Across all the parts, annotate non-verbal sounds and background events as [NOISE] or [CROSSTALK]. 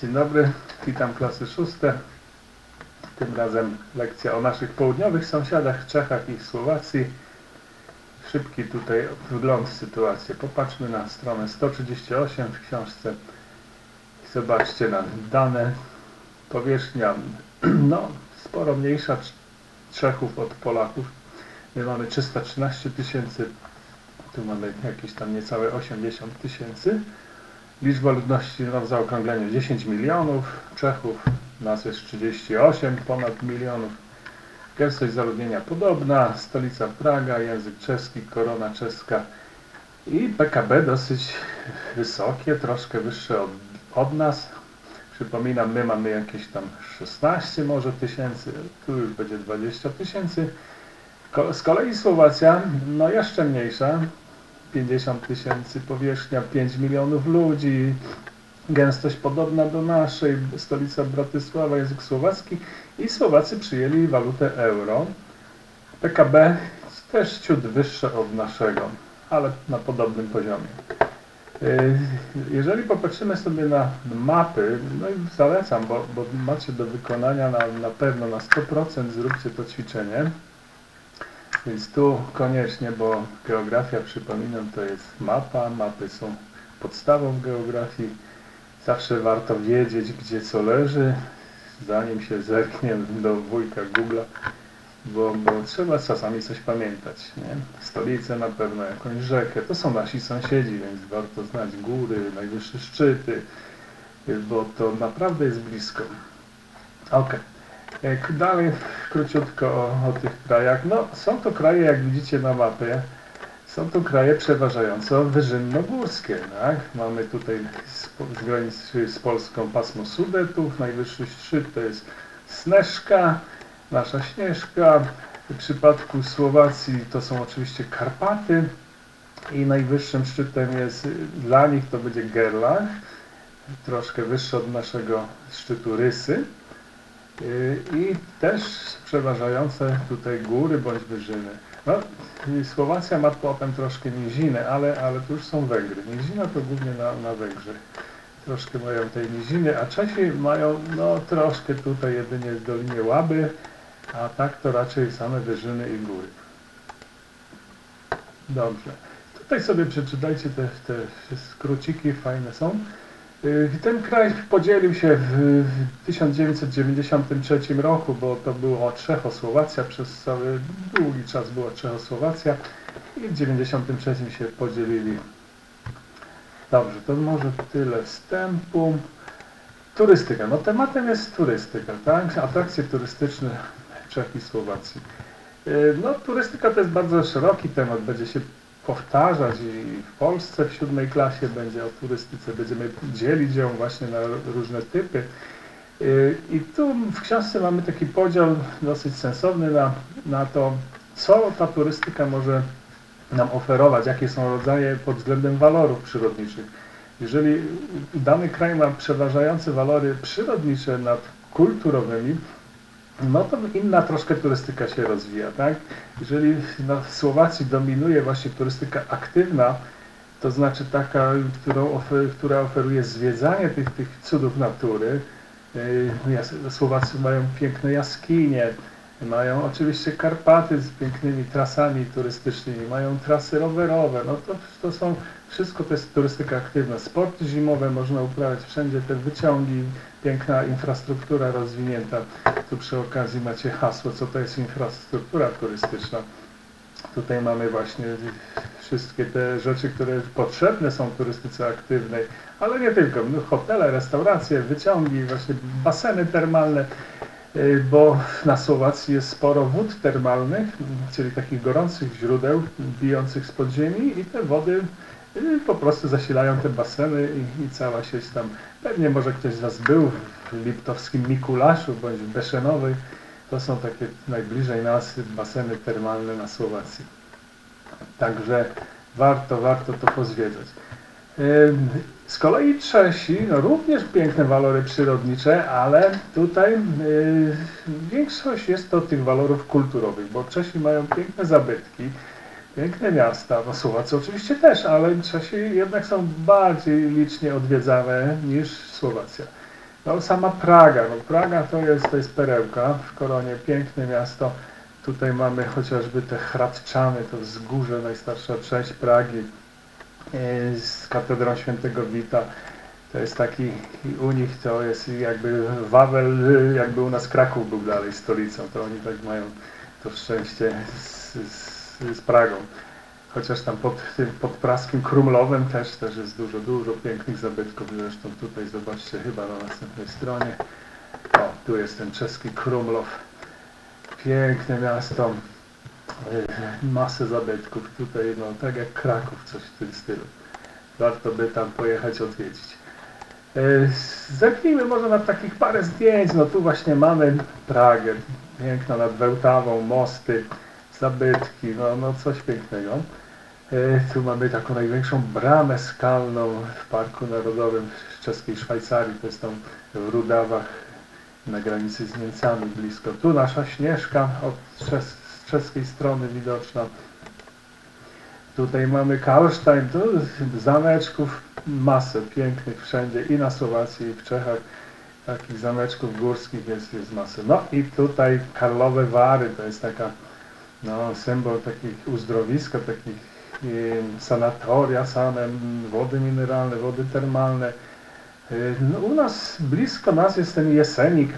Dzień dobry, witam klasy szóste. Tym razem lekcja o naszych południowych sąsiadach, Czechach i Słowacji. Szybki tutaj wgląd w sytuację. Popatrzmy na stronę 138 w książce. Zobaczcie na dane. Powierzchnia, [CLEARS THROAT] no, sporo mniejsza Cz- Czechów od Polaków. My mamy 313 tysięcy, tu mamy jakieś tam niecałe 80 tysięcy. Liczba ludności no, w zaokrągleniu 10 milionów, Czechów nas jest 38 ponad milionów. Gęstość zaludnienia podobna, stolica Praga, język czeski, korona czeska i PKB dosyć wysokie, troszkę wyższe od, od nas. Przypominam, my mamy jakieś tam 16 może tysięcy, tu już będzie 20 tysięcy. Z kolei Słowacja, no jeszcze mniejsza, 50 tysięcy powierzchnia, 5 milionów ludzi, gęstość podobna do naszej, stolica Bratysława, język słowacki i Słowacy przyjęli walutę euro. PKB też ciut wyższe od naszego, ale na podobnym poziomie. Yy, Jeżeli popatrzymy sobie na mapy, no i zalecam, bo, bo macie do wykonania na, na pewno na 100% zróbcie to ćwiczenie. Więc tu koniecznie, bo geografia, przypominam, to jest mapa. Mapy są podstawą geografii. Zawsze warto wiedzieć, gdzie co leży, zanim się zerknie do wujka Google'a, bo, bo trzeba czasami coś pamiętać. Nie? Stolicę na pewno, jakąś rzekę. To są nasi sąsiedzi, więc warto znać góry, najwyższe szczyty, bo to naprawdę jest blisko. Okej. Jak dalej króciutko o, o tych krajach. No, są to kraje, jak widzicie na mapie, są to kraje przeważająco wyżynnogórskie. Tak? Mamy tutaj z, z granicy z Polską pasmo Sudetów, najwyższy szczyt to jest Sneszka, nasza Śnieżka. W przypadku Słowacji to są oczywiście Karpaty i najwyższym szczytem jest dla nich to będzie Gerlach, troszkę wyższy od naszego szczytu Rysy. Yy, I też przeważające tutaj góry bądź wyżyny. No, Słowacja ma potem troszkę niziny, ale, ale tu już są Węgry. Nizina to głównie na, na Węgrzech. Troszkę mają tej niziny, a Czesi mają no troszkę tutaj jedynie w Dolinie Łaby, a tak to raczej same wyżyny i góry. Dobrze. Tutaj sobie przeczytajcie te, te skróciki, fajne są. Y, Ten kraj podzielił się w w 1993 roku, bo to było Czechosłowacja, przez cały długi czas była Czechosłowacja i w 1993 się podzielili. Dobrze, to może tyle wstępu. Turystyka. No tematem jest turystyka, tak? Atrakcje turystyczne Czech i Słowacji. Y, No turystyka to jest bardzo szeroki temat, będzie się powtarzać i w Polsce w siódmej klasie będzie o turystyce, będziemy dzielić ją właśnie na różne typy. Yy, I tu w książce mamy taki podział dosyć sensowny na, na to, co ta turystyka może nam oferować, jakie są rodzaje pod względem walorów przyrodniczych. Jeżeli dany kraj ma przeważające walory przyrodnicze nad kulturowymi, no to inna troszkę turystyka się rozwija, tak? Jeżeli na Słowacji dominuje właśnie turystyka aktywna, to znaczy taka, którą ofer, która oferuje zwiedzanie tych, tych cudów natury. Yy, jas- Słowacy mają piękne jaskinie, mają oczywiście Karpaty z pięknymi trasami turystycznymi, mają trasy rowerowe, no to, to są, wszystko to jest turystyka aktywna. Sporty zimowe można uprawiać wszędzie, te wyciągi, piękna infrastruktura rozwinięta. Tu przy okazji macie hasło, co to jest infrastruktura turystyczna. Tutaj mamy właśnie wszystkie te rzeczy, które potrzebne są turystyce aktywnej, ale nie tylko. No, hotele, restauracje, wyciągi, właśnie baseny termalne, bo na Słowacji jest sporo wód termalnych, czyli takich gorących źródeł bijących z podziemi i te wody y, po prostu zasilają te baseny i, i cała sieć tam. Pewnie może ktoś z Was był w liptowskim Mikulaszu bądź w Beszenowej. To są takie najbliżej nas baseny termalne na Słowacji. Także warto, warto to pozwiedzać. Z kolei Czesi, no również piękne walory przyrodnicze, ale tutaj yy, większość jest to tych walorów kulturowych, bo Czesi mają piękne zabytki, piękne miasta, no Słowacy oczywiście też, ale Czesi jednak są bardziej licznie odwiedzane niż Słowacja. No sama Praga, no Praga to jest, to jest perełka w koronie, piękne miasto. Tutaj mamy chociażby te Hradczany, to wzgórze, najstarsza część Pragi z katedrą świętego Wita. To jest taki, u nich to jest jakby Wawel, jakby u nas Kraków był dalej stolicą, to oni tak mają to szczęście z, z, z Pragą. Chociaż tam pod tym praskim Krumlowem też, też jest dużo, dużo pięknych zabytków. Zresztą tutaj zobaczcie chyba na następnej stronie. O, tu jest ten czeski Krumlow. Piękne miasto. Yy, Masę zabytków. Tutaj no tak jak Kraków, coś w tym stylu. Warto by tam pojechać odwiedzić. Yy, Zerknijmy może na takich parę zdjęć. No tu właśnie mamy Pragę. Piękna nad Wełtawą, mosty, zabytki, no, no coś pięknego. E, Tu mamy taką największą bramę skalną w Parku Narodowym w czeskiej Szwajcarii, to jest tam w Rudawach na granicy z Niemcami blisko. Tu nasza Śnieżka od z czeskiej strony widoczna. Tutaj mamy Karlstein, zameczków masę pięknych wszędzie i na Słowacji i w Czechach. Takich zameczków górskich jest, jest masę. No i tutaj Karlowe Wary, to jest taka no, symbol takich uzdrowiska, takich em, sanatoria wody mineralne, wody termalne. Y, No, u nas, blisko nas jest ten Jesenik, y,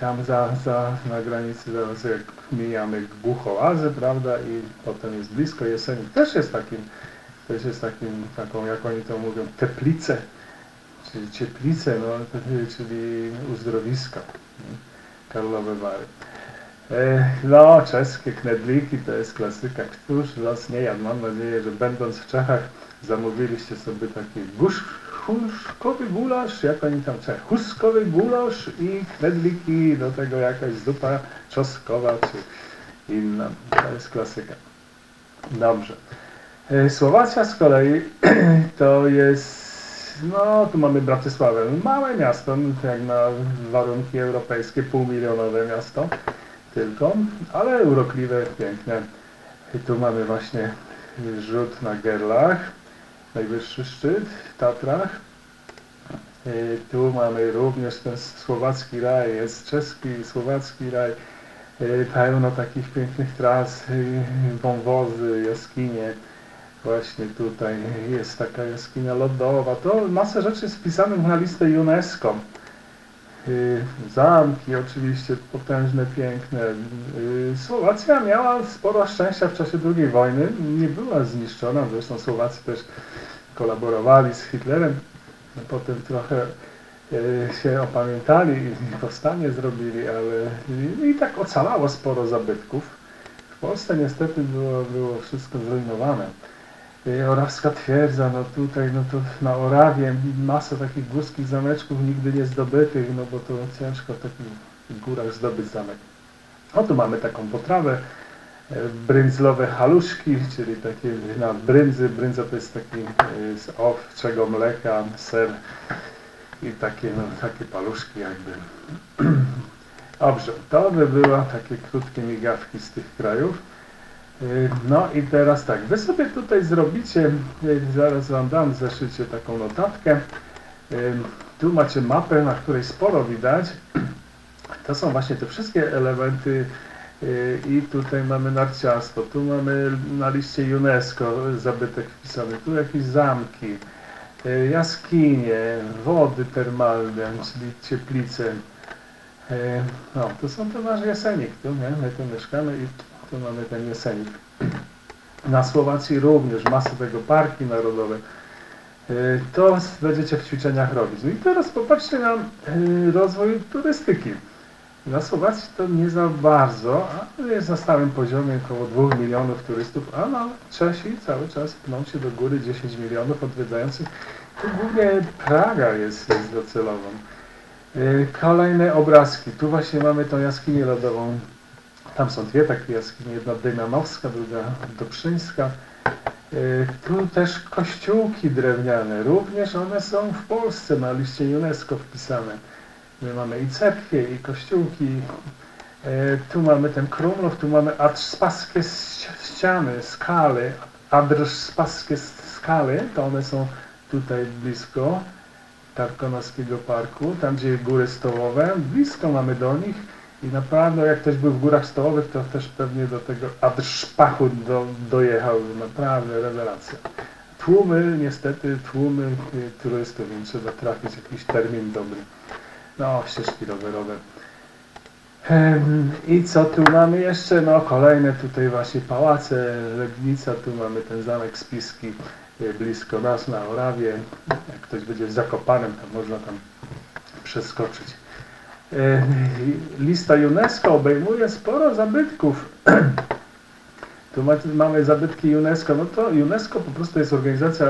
tam za, za, na granicy, zaraz jak mijamy Głuchołazy, prawda, i potem jest blisko Jesenik, też jest takim, też jest takim, taką, jak oni to mówią, teplice, czyli cieplice, no, [LAUGHS] czyli uzdrowiska? Karlowe Wary. E, No, czeskie knedliki to jest klasyka. Któż los nie jadł? Mam nadzieję, że będąc w Czechach zamówiliście sobie taki gusz, huszkowy gulasz, jak oni tam Czech, huskowy gulasz i knedliki, do tego jakaś zupa czosnkowa czy inna. To jest klasyka. Dobrze. E, Słowacja z kolei [CLEARS THROAT] to jest, no tu mamy Bratysławę, małe miasto, no, jak na warunki europejskie, półmilionowe miasto tylko, ale urokliwe, piękne. I tu mamy właśnie rzut na Gerlach, najwyższy szczyt w Tatrach. I tu mamy również ten słowacki raj, jest czeski i słowacki raj. I Pełno takich pięknych tras, i wąwozy, jaskinie. Właśnie tutaj jest taka jaskinia lodowa. To masę rzeczy jest wpisanych na listę UNESCO. Y, Zamki oczywiście potężne, piękne. Y, Słowacja miała sporo szczęścia w czasie II wojny. Nie była zniszczona. Zresztą Słowacy też kolaborowali z Hitlerem. Potem trochę y, się opamiętali i powstanie zrobili, ale i tak ocalało sporo zabytków. W Polsce niestety było, było wszystko zrujnowane. Y, Orawska twierdza, no tutaj, no to na Orawie masa takich górskich zameczków nigdy nie zdobytych, no bo to ciężko w takich górach zdobyć zamek. O tu mamy taką potrawę, e, bryndzlowe haluszki, czyli takie na brędzy, brędza to jest taki e, z owczego mleka, ser i takie, no, takie paluszki jakby. [CLEARS THROAT] Dobrze, to by były takie krótkie migawki z tych krajów. Y, No i teraz tak, wy sobie tutaj zrobicie, y, zaraz wam dam w zeszycie taką notatkę. Y, Tu macie mapę, na której sporo widać. To są właśnie te wszystkie elementy i tutaj mamy narciarstwo, tu mamy na liście UNESCO zabytek wpisany, tu jakieś zamki, jaskinie, wody termalne, czyli cieplice. No, to są to nasz Jesenik, tu nie? My tu mieszkamy i tu mamy ten Jesenik. Na Słowacji również masy tego parki narodowe. Y, To będziecie w ćwiczeniach robić. No i teraz popatrzcie na y, rozwój turystyki. Na Słowacji to nie za bardzo, ale jest na stałym poziomie około 2 milionów turystów, a no, Czesi cały czas pną się do góry 10 milionów odwiedzających. Tu głównie Praga jest, jest docelową. Y, Kolejne obrazki. Tu właśnie mamy tą jaskinię lodową. Tam są dwie takie jaskinie, jedna Dymanowska, druga Dobrzyńska. Y, Tu też kościółki drewniane, również one są w Polsce na liście UNESCO wpisane. My mamy i cerkwie, i kościółki. Y, Tu mamy ten Krumlov, tu mamy Adrspaskie ściany, skały. Adrspaskie skały, to one są tutaj blisko. Tarkonowskiego Parku, tam gdzie góry stołowe, blisko mamy do nich i naprawdę jak ktoś był w górach stołowych, to też pewnie do tego Adszpachu do, dojechał, naprawdę rewelacja. Tłumy, niestety tłumy turystów, więc trzeba trafić jakiś termin dobry. No, ścieżki rowerowe. I co tu mamy jeszcze? No kolejne tutaj właśnie pałace, Legnica, tu mamy ten zamek Spiski y, blisko nas na Orawie. Jak ktoś będzie w Zakopanem, to można tam przeskoczyć. E, Lista UNESCO obejmuje sporo zabytków. [CLEARS THROAT] Tu ma- mamy zabytki UNESCO. No to UNESCO po prostu jest organizacja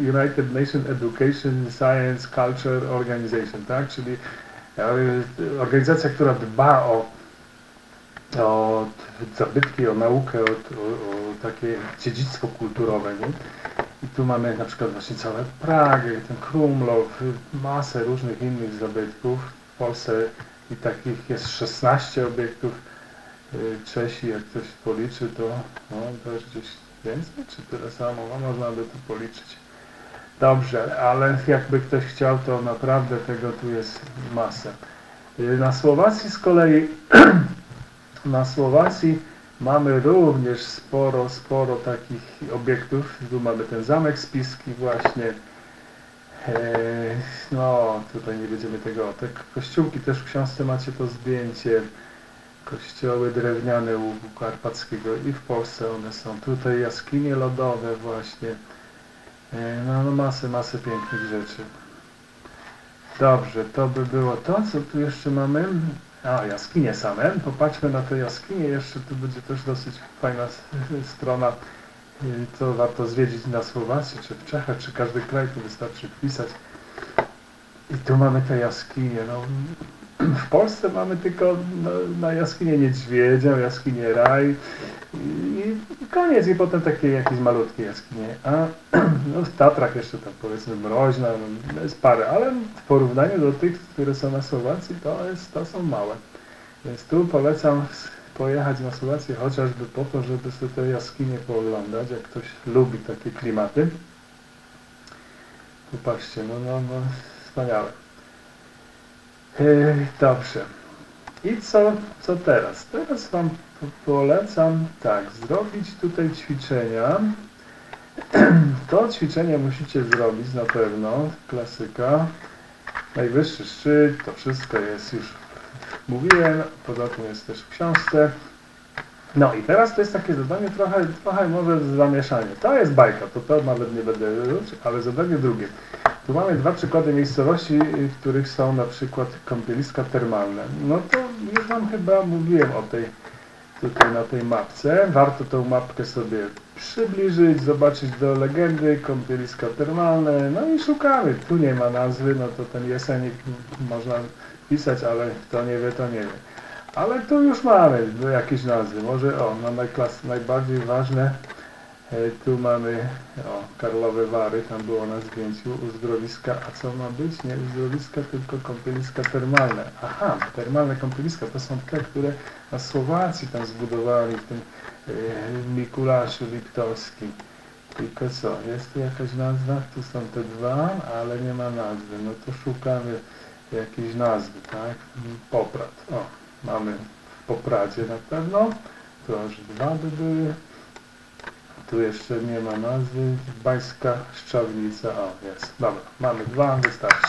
United Nations Education, Science, Culture Organization, tak? Czyli e, organizacja, która dba o, o zabytki, o naukę, o, o, o takie dziedzictwo kulturowe. Nie? I tu mamy na przykład właśnie całe Pragę, ten Krumlov, masę różnych innych zabytków. W Polsce i takich jest 16 obiektów. Y, Czesi, jak ktoś policzy, to no, to jest gdzieś więcej, czy tyle samo, no, można by tu policzyć. Dobrze, ale jakby ktoś chciał, to naprawdę tego tu jest masę. Y, Na Słowacji z kolei, [CLEARS THROAT] na Słowacji mamy również sporo, sporo takich obiektów. Tu mamy ten zamek Spiski właśnie. Eee, No, tutaj nie będziemy tego. Te kościółki też w książce macie to zdjęcie. Kościoły drewniane łuku karpackiego i w Polsce one są. Tutaj jaskinie lodowe właśnie. Eee, No, no masę, masę pięknych rzeczy. Dobrze, to by było to, co tu jeszcze mamy. A, jaskinie same. Popatrzmy na te jaskinie. Jeszcze tu będzie też dosyć fajna strona y, co warto zwiedzić na Słowacji, czy w Czechach, czy każdy kraj, tu wystarczy wpisać. I tu mamy te jaskinie. No, w Polsce mamy tylko no, na jaskinię niedźwiedzia, jaskinię raj i, i koniec. I potem takie jakieś malutkie jaskinie. A [CLEARS THROAT] no, w Tatrach jeszcze tam powiedzmy mroźna, no, jest parę, ale w porównaniu do tych, które są na Słowacji, to, jest, to są małe. Więc tu polecam pojechać na Słowację chociażby po to, żeby sobie te jaskinie pooglądać, jak ktoś lubi takie klimaty. Popatrzcie, no, no, no, wspaniałe. Yy, dobrze. I co, co teraz? Teraz Wam po- polecam tak, zrobić tutaj ćwiczenia. [CLEARS THROAT] To ćwiczenie musicie zrobić na pewno, klasyka. Najwyższy szczyt, to wszystko jest już mówiłem, poza tym jest też w książce. No i teraz to jest takie zadanie trochę, trochę może zamieszanie. To jest bajka, to to nawet nie będę robić, ale zadanie drugie. Tu mamy dwa przykłady miejscowości, w których są na przykład kąpieliska termalne. No to już Wam chyba mówiłem o tej, tutaj na tej mapce. Warto tą mapkę sobie przybliżyć, zobaczyć do legendy, kąpieliska termalne, no i szukamy. Tu nie ma nazwy, no to ten jesenik można pisać, ale kto nie wie, to nie wie. Ale tu już mamy no, jakieś nazwy. Może o, no najklas, najbardziej ważne. E, tu mamy o, Karlowe Wary, tam było na zdjęciu uzdrowiska. A co ma być? Nie uzdrowiska, tylko kąpieliska termalne. Aha, termalne kąpieliska to są te, które na Słowacji tam zbudowali w tym e, Mikulaszu Liptowskim. Tylko co, jest tu jakaś nazwa? Tu są te dwa, ale nie ma nazwy. No to szukamy jakiejś nazwy, tak? Poprad. O, mamy w Popradzie na pewno. Tu aż dwa by były. Tu jeszcze nie ma nazwy. Bańska Szczawnica. O, jest. Dobra, mamy dwa, wystarczy.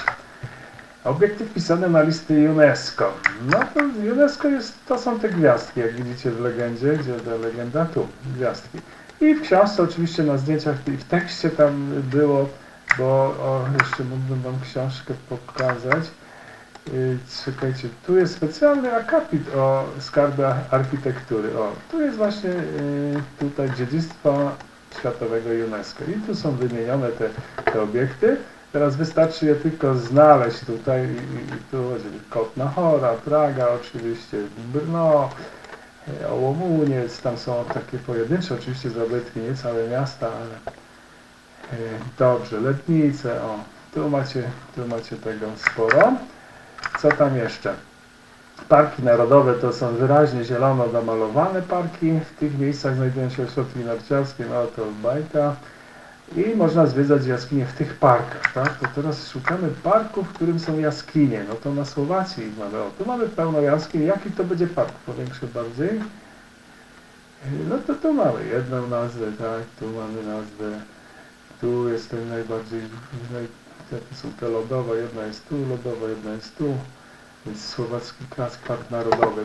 Obiekty wpisane na listy UNESCO. No to UNESCO jest, to są te gwiazdki, jak widzicie w legendzie, gdzie ta legenda? Tu, gwiazdki. I w książce oczywiście na zdjęciach i w tekście tam było, bo o, jeszcze mógłbym Wam książkę pokazać. Czekajcie, tu jest specjalny akapit o skarby architektury. O, tu jest właśnie yy, tutaj dziedzictwo światowego UNESCO. I tu są wymienione te, te obiekty. Teraz wystarczy je tylko znaleźć tutaj i, i, tu chodzi Kotna Chora, Praga oczywiście, Brno, e, Ołomuniec, tam są takie pojedyncze oczywiście zabytki, nie całe miasta, ale e, dobrze, Letnice, o, tu macie, tu macie tego sporo. Co tam jeszcze? Parki narodowe to są wyraźnie zielono namalowane parki. W tych miejscach znajdują się ośrodki narciarskie, no to bajka. I można zwiedzać jaskinie w tych parkach, tak? To teraz szukamy parku, w którym są jaskinie. No to na Słowacji mamy. O, tu mamy pełno jaskiń. Jaki to będzie park? Powiększę bardziej. No to tu mamy jedną nazwę, tak? Tu mamy nazwę. Tu jest ten najbardziej, naj, jakie są te lodowe. Jedna jest tu lodowa, jedna jest tu. Więc Słowacki Klas Park Narodowy.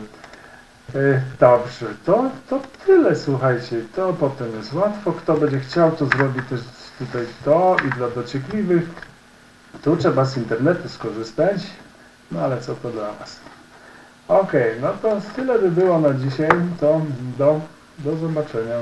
E, Dobrze, to, to tyle, słuchajcie, to potem jest łatwo, kto będzie chciał, to zrobi też tutaj to i dla dociekliwych. Tu trzeba z internetu skorzystać, no ale co to dla Was. Okej, no to tyle by było na dzisiaj, to do, do zobaczenia.